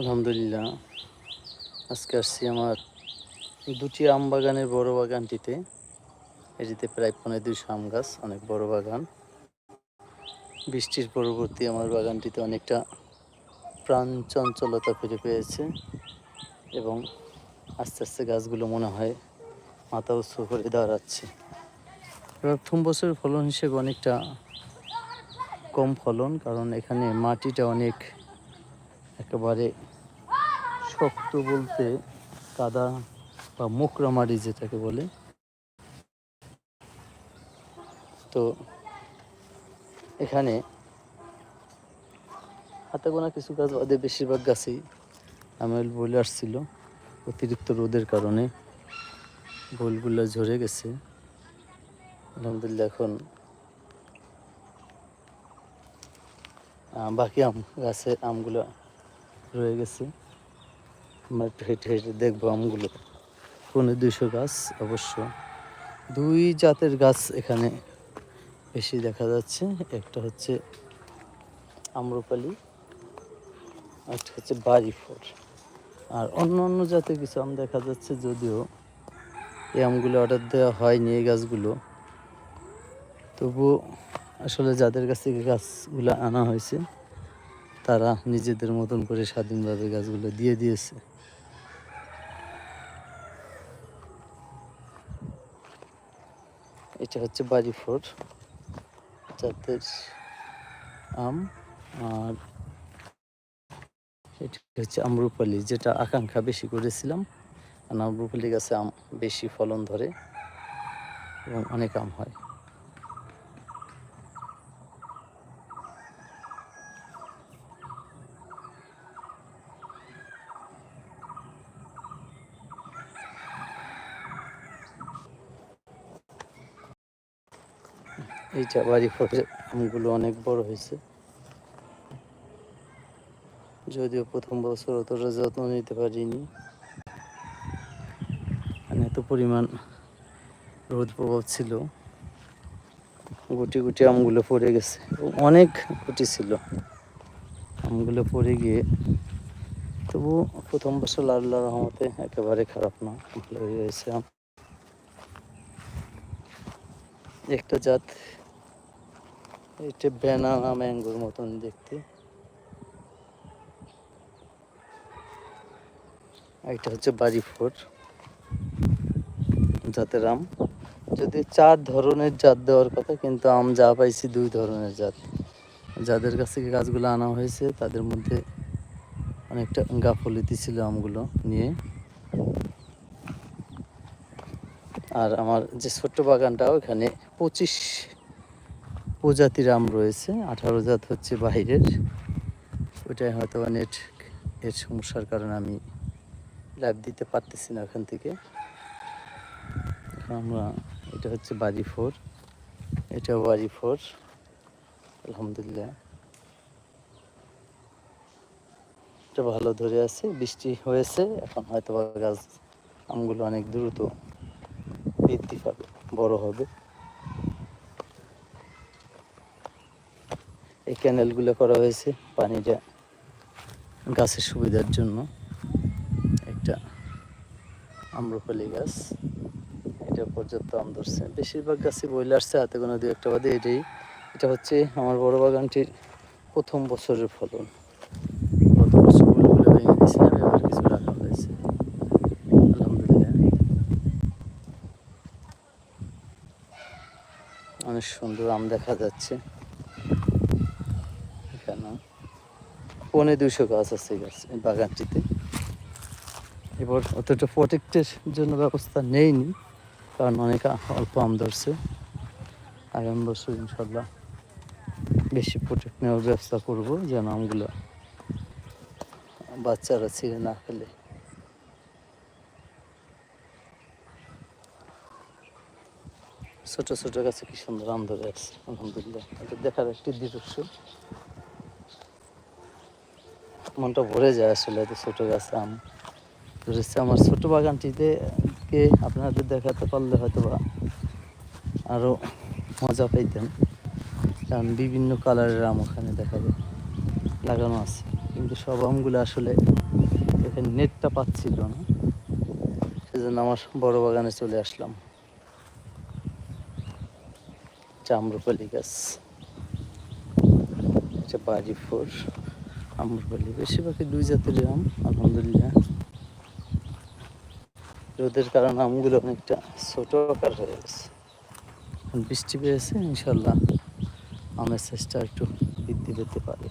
আলহামদুলিল্লাহ। আজকে আসছি আমার দুটি আম বাগানের বড় বাগানটিতে। এটিতে প্রায় পনেরো দুইশো আম গাছ, অনেক বড় বাগান। বৃষ্টির পরবর্তী আমার বাগানটিতে অনেকটা প্রাণ চঞ্চলতা ফিরে পেয়েছে এবং আস্তে আস্তে গাছগুলো মনে হয় মাথা উৎস করে দাঁড়াচ্ছে। এবার প্রথম বছরের ফলন হিসেবে অনেকটা কম ফলন, কারণ এখানে মাটিটা অনেক একেবারে শক্ত বলতে কাদা বা মোকরা মাটি যেটাকে বলে। তো এখানে হাতে গোনা কিছু গাছ বাদে বেশিরভাগ গাছই আমেল বলে আসছিল, অতিরিক্ত রোদের কারণে বলগুলো ঝরে গেছে। আলহামদুলিল্লাহ এখন বাকি আম গাছে আমগুলো রয়ে গেছে। আমরা একটু হেঁটে হেঁটে দেখব আমগুলো। কোনো দুশো গাছ অবশ্য। দুই জাতের গাছ এখানে বেশি দেখা যাচ্ছে। একটা হচ্ছে আম্রপালি একটা হচ্ছে বাড়ি ফোর আর অন্য অন্য জাতের কিছু আম দেখা যাচ্ছে যদিও এই আমগুলো অর্ডার দেওয়া হয়নি এই গাছগুলো। তবুও আসলে যাদের কাছ থেকে গাছগুলো আনা হয়েছে তারা নিজেদের মতন করে স্বাধীনভাবে গাছগুলো দিয়ে দিয়েছে। এটা হচ্ছে বাড়ি ফোর, জাতের আম আর এটা হচ্ছে আম্রপালি, যেটা আকাঙ্ক্ষা বেশি করেছিলাম। আম্রপালি গাছে আম বেশি ফলন ধরে এবং অনেক আম হয়। এইটা বাড়ি ফলে আমগুলো অনেক বড় হয়েছে। যদিও প্রথম বছর অতটা যত্ন নিতে পারিনি। মানে এত পরিমাণ রোদ প্রভাব ছিল। গুটি গুটি আমগুলো পড়ে গেছে। অনেক গুটি ছিল। আমগুলো পড়ে গিয়ে তবু প্রথম বছর আল্লাহ রহমতে একেবারে খারাপ না, ভালোই হয়েছে আম। একটা জাত এটা ব্যানানা ম্যাঙ্গোর মতন দেখতে। এটা হচ্ছে বাড়ি ফোর, জাতের আম। যদি চার ধরনের জাত দেওয়ার কথা, কিন্তু আম যা পাইছি দুই ধরনের জাত। যাদের কাছ থেকে গাছগুলো আনা হয়েছে, তাদের মধ্যে অনেকটা গাফলিতি ছিল আমগুলো নিয়ে। আর আমার যে ছোট্ট বাগানটা, ওখানে পঁচিশ প্রজাতির আম রয়েছে, আঠারো জাত হচ্ছে বাইরের। ওইটাই হয়তো নেট এর সমস্যার কারণে আমি লাইভ দিতে পারতেছি না ওখান থেকে। আমরা, এটা হচ্ছে বাড়ি ফোর এটাও বাড়ি ফোর আলহামদুলিল্লাহ। এটা ভালো ধরে আছে, বৃষ্টি হয়েছে, এখন হয়তো গাছ আমগুলো অনেক দ্রুত বৃদ্ধি পাবে, বড় হবে। এই ক্যানেলগুলো করা হয়েছে পানিটা গাছের সুবিধার জন্য। একটা আম্রপালি গাছ। এটা পর্যাপ্ত আম ধরছে। বেশিরভাগ গাছই বইলে আসছে, হাতে কোনো দু একটা বাদে এটাই। এটা হচ্ছে আমার বড় বাগানটির প্রথম বছরের ফলন। বছর রাখা হয়েছে। অনেক সুন্দর আম দেখা যাচ্ছে। এখানে পৌনে দুশো গাছ আছে গাছ বাগানটিতে। এবার অতটা প্রোটেক্টের জন্য ব্যবস্থা নেইনি, কারণ অনেক অল্প আম ধরছে। আগামী বছর ইনশাল্লাহ বেশি প্রোটেক্ট নেওয়ার ব্যবস্থা করব, যেন আমগুলো বাচ্চারা ছিঁড়ে না ফেলে। ছোট ছোট গাছে কি সুন্দর আম ধরে আছে, আলহামদুলিল্লাহ। এটা দেখার একটি দৃশ্য। মনটা ভরে যায় আসলে এত ছোট গাছে আম। ধরেছে আমার ছোট বাগানটিতে কে আপনাদের দেখাতে পারলে হয়তো বা আরও মজা পাইতাম কারণ বিভিন্ন কালারের আম ওখানে দেখা যায়, লাগানো আছে। কিন্তু সব আমগুলো আসলে দেখেন নেটটা পাচ্ছিল না। সেজন্য আমার বড় বাগানে চলে আসলাম। চাম্রপালি গাছ এটা বাড়ি ফোর আম্রপালি। বেশিরভাগই দুই জাতের আম, আলহামদুলিল্লাহ। রোদের কারণে আমগুলো অনেকটা ছোট আকার হয়ে গেছে। এখন বৃষ্টি পেয়েছে ইনশাল্লাহ আমের চেষ্টা একটু বৃদ্ধি পেতে পারে।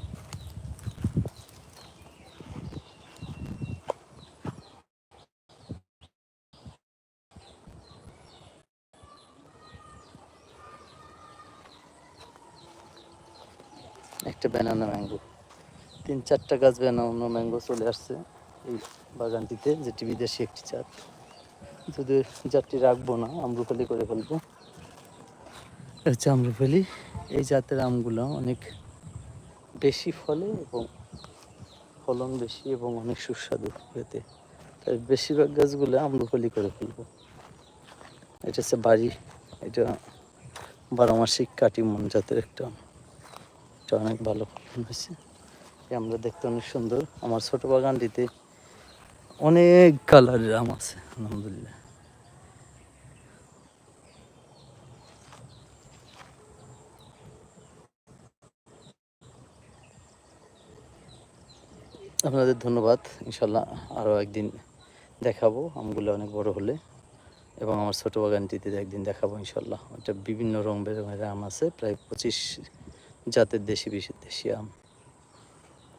একটা ব্যানানা ম্যাঙ্গো তিন চারটা গাছ ব্যানানা ম্যাঙ্গো চলে আসছে এই বাগানটিতে যেটি বিদেশি একটি জাত যদি জাতটি রাখব না আম্রপালি করে ফেলব। হচ্ছে আম্রপালি এই জাতের আমগুলো অনেক বেশি ফলে এবং ফলন বেশি এবং অনেক সুস্বাদু খেতে তাই বেশিরভাগ গাছগুলো আম্রপালি করে ফেলব। এটা হচ্ছে বাড়ি। এটা বারো মাসিক কাটিমন জাতের একটা, এটা অনেক ভালো ফলন হয়েছে। আমরা দেখতে অনেক সুন্দর। আমার ছোট বাগানটিতে অনেক কালারের আম আছে, আলহামদুলিল্লাহ। আপনাদের ধন্যবাদ ইনশাল্লাহ আরও একদিন দেখাবো, আমগুলো অনেক বড় হলে। এবং আমার ছোট বাগানটিতে একদিন দেখাবো ইনশাল্লাহ ওটা বিভিন্ন রং বেরঙের আম আছে, প্রায় পঁচিশ জাতের দেশি বিশেষ দেশি আম।